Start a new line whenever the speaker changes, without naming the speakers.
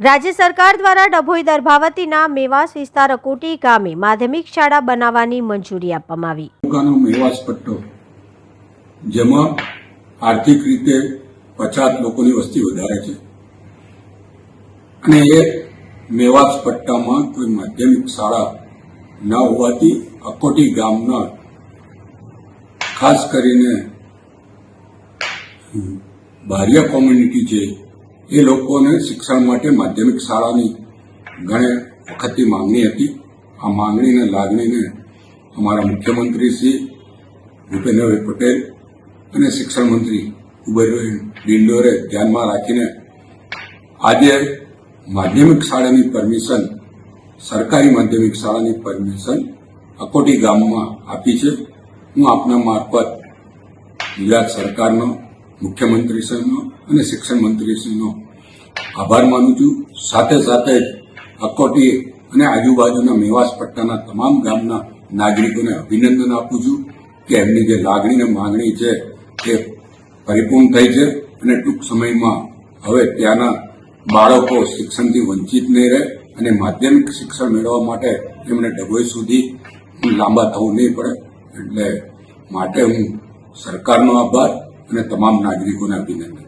રાજ્ય સરકાર દ્વારા ડભોઈ દરભાવતીના મેવાસ વિસ્તાર અકોટી ગામે માધ્યમિક શાળા બનાવવાની મંજૂરી આપવામાં આવી.
મેવાસ પટ્ટો, જેમાં આર્થિક રીતે પછાત લોકોની વસ્તી વધારે છે. અને એ મેવાસ પટ્ટામાં કોઈ માધ્યમિક શાળા ન હોવાથી અકોટી ગામના, ખાસ કરીને બારિયા કોમ્યુનિટી છે એ લોકોને શિક્ષણ માટે માધ્યમિક શાળાની ઘણી વખતથી માંગણી હતી. આ માંગણીને લાગણીને અમારા મુખ્યમંત્રી શ્રી ભૂપેન્દ્રભાઈ પટેલ અને શિક્ષણ મંત્રી કુબેરભાઈ ડિંડોરે ધ્યાનમાં રાખીને આજે માધ્યમિક શાળાની પરમિશન, સરકારી માધ્યમિક શાળાની પરમિશન અકોટી ગામમાં આપી છે. હું આપના મારફત ગુજરાત સરકારનો મુખ્યમંત્રીશ્રીનો અને શિક્ષણ મંત્રીશ્રીનો આભાર માનું છું. સાથે સાથે અકોટી અને આજુબાજુના મેવાસ પટ્ટાના તમામ ગામના નાગરિકોને અભિનંદન આપું છું કે એમની જે લાગણી ને માંગણી છે તે પરિપૂર્ણ થઈ છે અને ટૂંક સમયમાં હવે ત્યાંના બાળકો શિક્ષણથી વંચિત નહીં રહે અને માધ્યમિક શિક્ષણ મેળવવા માટે એમને ડભોઈ સુધી લાંબા થવું નહીં પડે. એટલે માટે હું સરકારનો આભાર અને તમામ નાગરિકોને અભિનંદન.